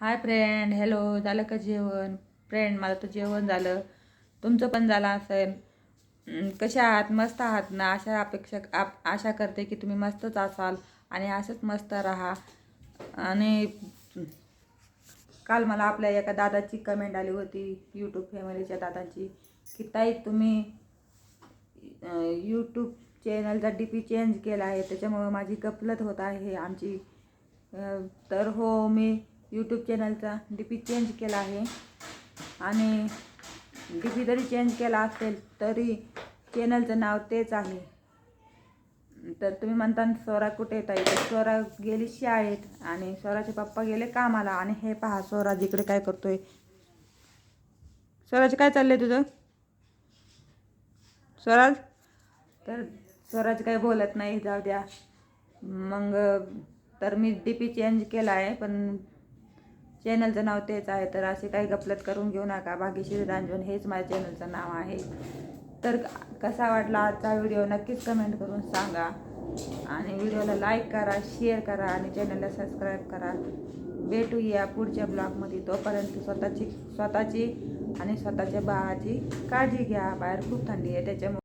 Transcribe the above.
Hi friend hello झालं का जेवण? फ्रेंड मला तर जेवण झालं. तुमचं पण झालं असेल. कसे कशा आहात? मस्त आहात ना? अशा अपेक्षा आप आशा करते की तुम्ही मस्तच असाल आणि असंच मस्त राहा. आणि काल मला आपल्या एका दादाची कमेंट आली होती यूट्यूब फॅमिलीच्या दादाची की ताई तुम्ही यूट्यूब चॅनलचा डी पी चेंज केला आहे. त्याच्यामुळं माझी गफलत होत आहे आमची. तर हो मी यूट्यूब चॅनलचा डी पी चेंज केला आहे. आणि डी पी जरी चेंज केला असेल तरी चॅनलचं नाव तेच आहे. तर तुम्ही म्हणता स्वरा कुठे येत आहे स्वरा गेली शाळेत आणि स्वराचे पप्पा गेले कामाला आणि हे पहा स्वराज इकडे काय करतोय. स्वराज काय चाललंय तुझं? स्वराज? तर स्वराज काही बोलत नाही जाऊ द्या. मग तर मी डी पी चेंज केला आहे पण चॅनलचं नाव तेच आहे तर असे काही गपलत करून घेऊ नका. भाग्यश्री रांजण हेच माझ्या चॅनलचं नाव आहे. तर कसा वाटला आजचा व्हिडिओ नक्कीच कमेंट करून सांगा. आणि व्हिडिओला लाईक करा शेअर करा आणि चॅनलला सबस्क्राईब करा. भेटूया पुढच्या ब्लॉगमध्ये तोपर्यंत स्वतःची स्वतःची आणि स्वतःच्या बाळाची काळजी घ्या. बाहेर खूप थंडी आहे त्याच्यामुळे